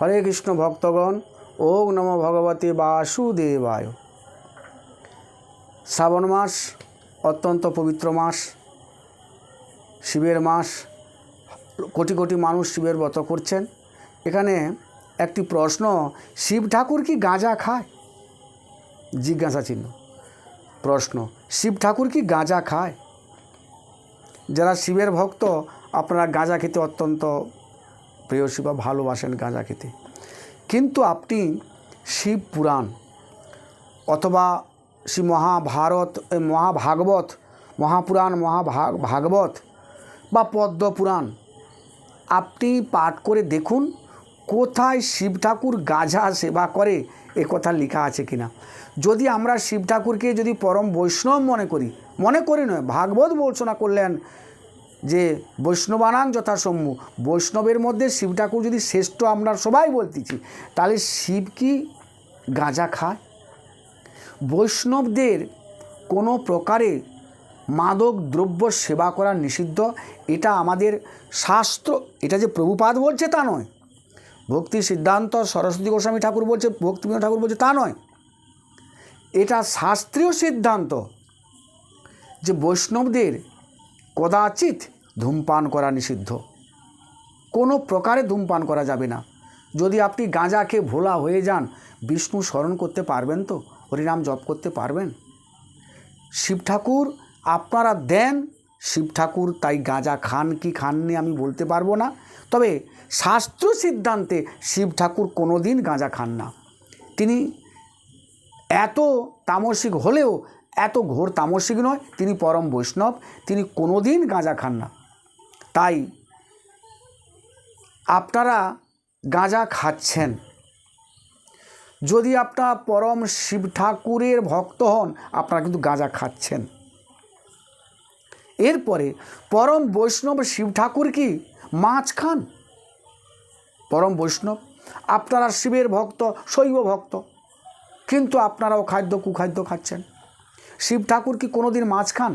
হরে কৃষ্ণ ভক্তগণ ওম নম ভগবতে বাসুদেবায়। শ্রাবণ মাস, অত্যন্ত পবিত্র মাস, শিবের মাস, কোটি কোটি মানুষ শিবের ব্রত করছেন। এখানে একটি প্রশ্ন, শিব ঠাকুর কি গাঁজা খায়? জিজ্ঞাসা চিহ্ন। প্রশ্ন, শিব ঠাকুর কি গাঁজা খায়? যারা শিবের ভক্ত, আপনারা গাঁজা খেতে অত্যন্ত প্রেয়সী বা ভালোবাসেন গাঁজা খেতে কিন্তু আপনি শিব পুরাণ অথবা শ্রী মহাভারত মহাভাগবত, মহাপুরাণ, মহাভাগ, ভাগবত বা পদ্ম পুরাণ, আপনি পাঠ করে দেখুন কোথায় শিব ঠাকুর গাঁজা সেবা করে, এ কথা লেখা আছে কিনা। যদি আমরা শিব ঠাকুরকে যদি পরম বৈষ্ণব মনে করি মনে করি নয়, ভাগবত বর্ষনা করলেন যে বৈষ্ণবানাং যথাসম্য বৈষ্ণবের মধ্যে শিব ঠাকুর যদি শ্রেষ্ঠ আমরা সবাই বলতেছি, তাহলে শিব কি গাঁজা খায়? বৈষ্ণবদের কোনো প্রকারে মাদক দ্রব্য সেবা করা নিষিদ্ধ, এটা আমাদের শাস্ত্র, এটা যে প্রভুপাদ বলছে তা নয়। ভক্তি সিদ্ধান্ত সরস্বতী গোস্বামী ঠাকুর বলছে ভক্তিবিনোদ ঠাকুর বলছে তা নয়। এটা শাস্ত্রীয় সিদ্ধান্ত যে বৈষ্ণবদের কদাচিৎ ধূমপান করা নিষিদ্ধ। কোনো প্রকারে ধূমপান করা যাবে না। যদি আপনি গাঁজা খেয়ে ভোলা হয়ে যান, বিষ্ণু স্মরণ করতে পারবেন তো? হরিনাম জপ করতে পারবেন? শিব ঠাকুর আপনারা দেন, শিব ঠাকুর তাই গাঁজা খান কি খাননি আমি বলতে পারব না। তবে শাস্ত্র সিদ্ধান্তে শিব ঠাকুর কোনো দিন গাঁজা খান না। তিনি এত তামসিক হলেও এত ঘোর তামসিক নয়, তিনি পরম বৈষ্ণব, তিনি কোনো দিন গাঁজা খান না। তাই আপনারা গাঁজা খাচ্ছেন। যদি আপনার পরম শিব ঠাকুরের ভক্ত হন, আপনারা কিন্তু গাঁজা খাচ্ছেন। এরপরে পরম বৈষ্ণব শিব ঠাকুর কি মাছ খান? পরম বৈষ্ণব, আপনারা শিবের ভক্ত, শৈব ভক্ত, কিন্তু আপনারাও খাদ্য কুখাদ্য খাচ্ছেন। শিব ঠাকুর কি কোনো দিন মাছ খান?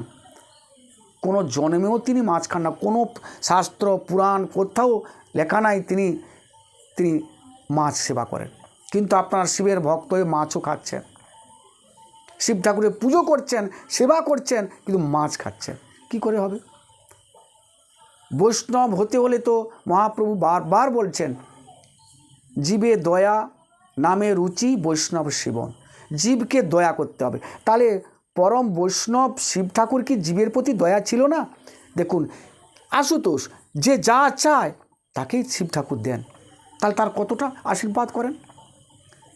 কোনো জন্মেও তিনি মাছ খান না। কোনো শাস্ত্র, পুরাণ, কোথাও লেখা নাই তিনি তিনি মাছ সেবা করেন। কিন্তু আপনার শিবের ভক্ত হয়ে মাছও খাচ্ছেন। শিব ঠাকুরের পুজো করছেন, সেবা করছেন, কিন্তু মাছ খাচ্ছেন। কি করে হবে? বৈষ্ণব হতে হলে তো মহাপ্রভু বারবার বলছেন, জীবে দয়া নামে রুচি বৈষ্ণব সেবন জীবকে দয়া করতে হবে। তাহলে পরম বৈষ্ণব শিব ঠাকুর কি জীবের প্রতি দয়া ছিল না? দেখুন, আশুতোষ যে যা চায় তাকেই শিব ঠাকুর দেন। তাহলে তার কতটা আশীর্বাদ করেন?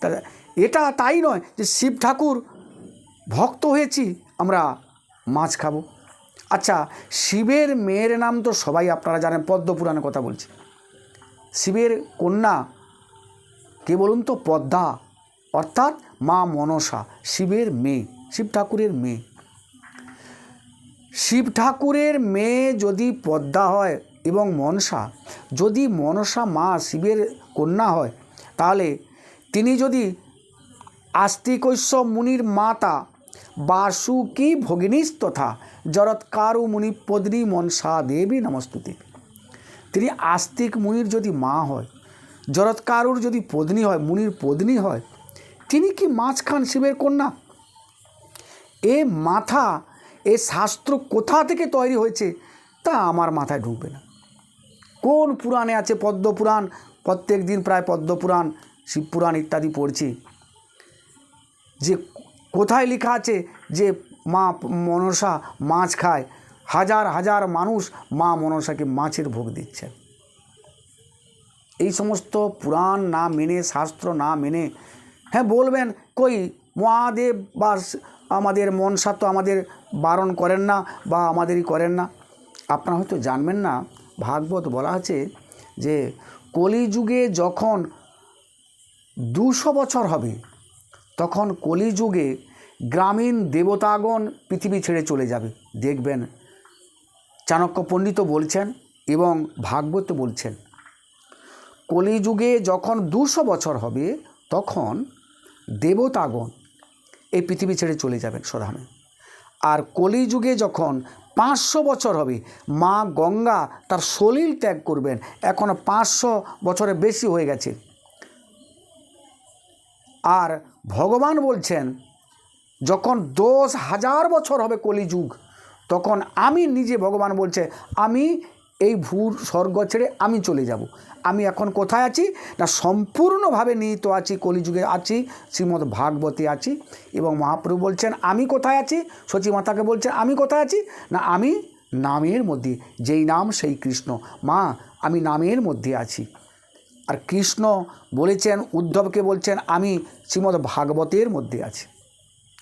তাহলে এটা তাই নয় যে শিব ঠাকুর ভক্ত হয়েছি, আমরা মাছ খাব। আচ্ছা শিবের মেয়ের নাম তো সবাই আপনারা জানেন পদ্মপুরাণের কথা বলছি। শিবের কন্যা কে বলুন তো? পদ্মা, অর্থাৎ মা মনসা, শিবের মেয়ে। শিব ঠাকুরের মেয়ে। শিব ঠাকুরের মেয়ে যদি পদ্মা হয় এবং মনসা, যদি মনসা মা শিবের কন্যা হয়, তাহলে তিনি যদি আস্তিকৈশ্য মুনির মাতা বাসুকি ভগিনীস্তথা জরৎকারু মুনি পদ্নী মনসা দেবী নমস্তুতি। তিনি আস্তিক মুনির যদি মা হয় জরৎকারুর যদি পত্নী হয়, মুনির পত্নী হয়, তিনি কি মাছ খান শিবের কন্যা? এ মাথা, এ শাস্ত্র কোথা থেকে তৈরি হয়েছে তা আমার মাথায় ঢুকবে না। কোন পুরাণে আছে পদ্মপুরাণ? প্রত্যেক দিন প্রায় পদ্মপুরাণ, শিবপুরাণ ইত্যাদি পড়ছি। যে কোথায় লেখা আছে যে মা মনসা মাছ খায়, হাজার হাজার মানুষ মা মনসাকে মাছের ভোগ দিচ্ছে। এই সমস্ত পুরাণ না মেনে, শাস্ত্র না মেনে হ্যাঁ বলবেন কই মহাদেব বা আমাদের মনসা তো আমাদের বারণ করেন না বা আমাদেরই করেন না। আপনারা হয়তো জানবেন না, ভাগবত বলা আছে যে কলিযুগে যখন দুশো বছর হবে, তখন কলিযুগে গ্রামীণ দেবতাগণ পৃথিবী ছেড়ে চলে যাবে। দেখবেন চাণক্য পণ্ডিত বলছেন এবং ভাগবত বলছেন, কলিযুগে যখন দুশো বছর হবে, তখন দেবতাগণ এই পৃথিবী ছেড়ে চলে যাবেন সধানে। আর কলিযুগে যখন পাঁচশো বছর হবে, মা গঙ্গা তার সলিল ত্যাগ করবেন, এখন পাঁচশো বছরের বেশি হয়ে গেছে। আর ভগবান বলছেন, যখন দশ হাজার বছর হবে কলিযুগ, তখন আমি নিজে ভগবান বলছে, আমি এই ভূর স্বর্গ ছেড়ে আমি চলে যাব। আমি এখন কোথায় আছি? না, সম্পূর্ণভাবে নিহিত আছি, কলিযুগে আছি, শ্রীমদ্ ভাগবতী আছি এবং মহাপ্রভু বলছেন, আমি কোথায় আছি? সচী মাতাকে বলছেন, আমি কোথায় আছি? না, আমি নামের মধ্যে, যেই নাম সেই কৃষ্ণ। মা, আমি নামের মধ্যে আছি। আর কৃষ্ণ বলেছেন, উদ্ধবকে বলছেন, আমি শ্রীমদ্ ভাগবতের মধ্যে আছি।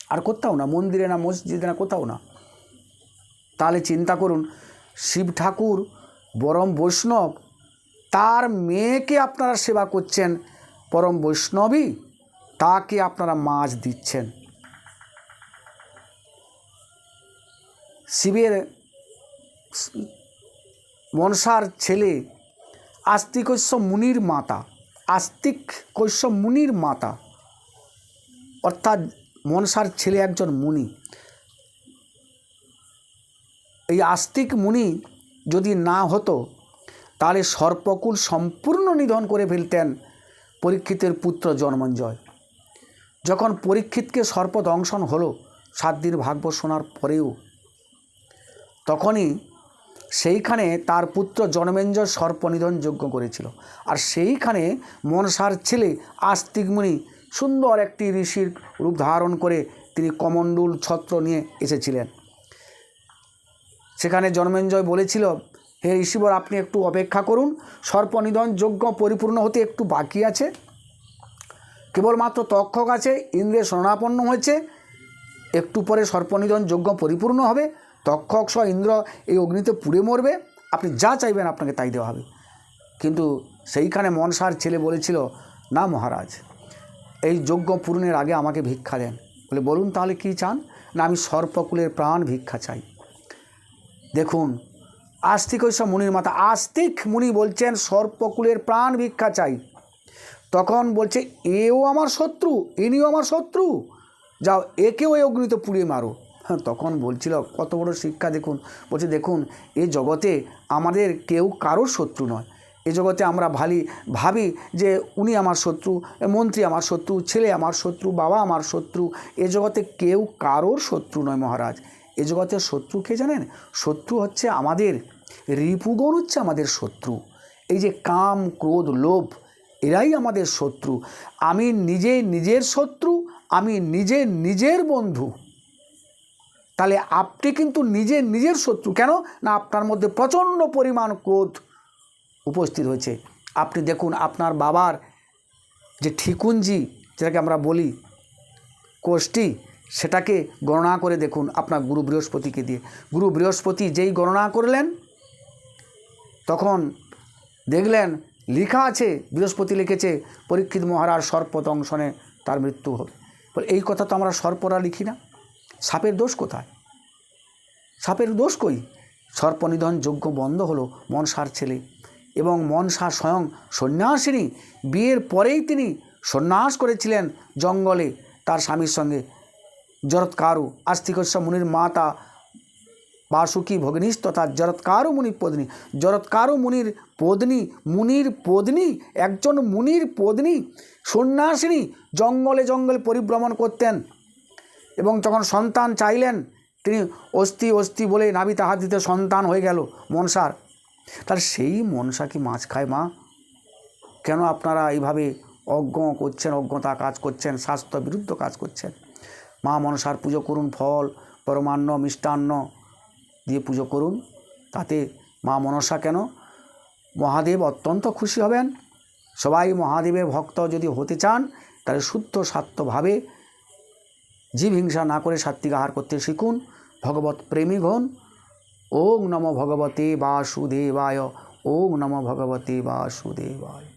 আর কোথাও না, মন্দিরে না, মসজিদে না, কোথাও না। তাহলে চিন্তা করুন, শিব ঠাকুর পরম বৈষ্ণব, তার মেয়েকে আপনারা সেবা করছেন। পরম বৈষ্ণবী, তাকে আপনারা মাছ দিচ্ছেন। শিবের মনসার ছেলে, আস্তিকৈশ্য মুনির মাতা, আস্তিক কৈশ্য মুনির মাতা, অর্থাৎ মনসার ছেলে একজন মুনি। এই আস্তিক মুনি যদি না হতো, তাহলে সর্পকুল সম্পূর্ণ নিধন করে ফেলতেন পরীক্ষিতের পুত্র জন্মঞ্জয়। যখন পরীক্ষিতকে সর্প দংশন হলো সাত দিন ভাগবত শোনার পরেও। তখনই সেইখানে তার পুত্র জন্মেঞ্জয় সর্পনিধন যজ্ঞ করেছিল। আর সেইখানে মনসার ছেলে আস্তিক মুনি সুন্দর একটি ঋষির রূপ ধারণ করে তিনি কমণ্ডুল ছত্র নিয়ে এসেছিলেন। সেখানে জন্মেঞ্জয় বলেছিল, হে ঋষিবর, আপনি একটু অপেক্ষা করুন। সর্পনিধন যজ্ঞ পরিপূর্ণ হতে একটু বাকি আছে। কেবলমাত্র তক্ষক আছে, ইন্দ্রের শরণাপন্ন হয়েছে। একটু পরে সর্পনিধন যজ্ঞ পরিপূর্ণ হবে। তক্ষক সহ ইন্দ্র এই অগ্নিতে পুড়ে মরবে। আপনি যা চাইবেন আপনাকে তাই দেওয়া হবে। কিন্তু সেইখানে মনসার ছেলে বলেছিল, না মহারাজ, এই যজ্ঞ পূরণের আগে আমাকে ভিক্ষা দেন। বলে, বলুন তাহলে কি চান? না, আমি সর্পকুলের প্রাণ ভিক্ষা চাই। দেখুন, আস্তিক ওইসব মুনির মাথা আস্তিক মুনি বলছেন, সর্পকুলের প্রাণ ভিক্ষা চাই। তখন বলছে, এও আমার শত্রু, ইনিও আমার শত্রু। যাও, একেও এই অগ্নিতে পুড়িয়ে মারো। হ্যাঁ তখন বলছিল, কত বড় শিক্ষা, দেখুন। বলছে, দেখুন, এ জগতে আমাদের কেউ কারোর শত্রু নয়। এ জগতে আমরা ভালি, ভাবি যে উনি আমার শত্রু মন্ত্রী আমার শত্রু, ছেলে আমার শত্রু, বাবা আমার শত্রু। এ জগতে কেউ কারোর শত্রু নয় মহারাজ। এ জগতের শত্রু কে জানেন? শত্রু হচ্ছে আমাদের রিপুগণ হচ্ছে আমাদের শত্রু। এই যে কাম, ক্রোধ, লোভ, এরাই আমাদের শত্রু। আমি নিজে নিজের শত্রু, আমি নিজে নিজের বন্ধু। তাহলে আপনি কিন্তু নিজে নিজের শত্রু। কেন? না, আপনার মধ্যে প্রচণ্ড পরিমাণ ক্রোধ উপস্থিত হয়েছে। আপনি দেখুন, আপনার বাবার যে ঠিকুঞ্জি যেটাকে আমরা বলি, কোষ্ঠী সেটাকে গণনা করে দেখুন আপনার গুরু বৃহস্পতিকে দিয়ে। গুরু বৃহস্পতি যেই গণনা করলেন, তখন দেখলেন লেখা আছে, বৃহস্পতি লিখেছে, পরীক্ষিত মহারাজ সর্প দংশনে তার মৃত্যু হবে। এই কথা তো আমরা সর্পরা লিখি না। সাপের দোষ কোথায়? সাপের দোষ কই? সর্পনিধন যজ্ঞ বন্ধ হলো মনসার ছেলে এবং মনসা স্বয়ং সন্ন্যাসিনী। বিয়ের পরেই তিনি সন্ন্যাস করেছিলেন জঙ্গলে তার স্বামীর সঙ্গে। জরৎকারু আস্তিকস্য মুনির মাতা বাসুকি ভগ্নিস তথা জরৎকারু মুনির পত্নী জরৎকারু মুনির পত্নী মুনির পত্নী একজন মুনির পত্নী সন্ন্যাসিনী জঙ্গলে জঙ্গলে পরিভ্রমণ করতেন এবং যখন সন্তান চাইলেন, তিনি অস্থি অস্থি বলে নাবিতে হাত দিতে সন্তান হয়ে গেল মনসার। তার সেই মনসা কি মাছ খায় মা? কেন আপনারা এইভাবে অজ্ঞ করছেন, অজ্ঞতা কাজ করছেন, স্বাস্থ্য বিরুদ্ধ কাজ করছেন? মা মনসার পুজো করুন ফল, পরমান্ন, মিষ্টান্ন দিয়ে পুজো করুন। তাতে মা মনসা কেন? মহাদেব অত্যন্ত খুশি হবেন। সবাই মহাদেবের ভক্ত যদি হতে চান, তাহলে শুদ্ধ স্বার্থভাবে জীব হিংসা না করে সাত্বিক আহার করতে শিখুন। ভগবত প্রেমী হন। ওং নম ভগবতে বাসুদেবায়। ওং নম ভগবতে বাসুদেবায়।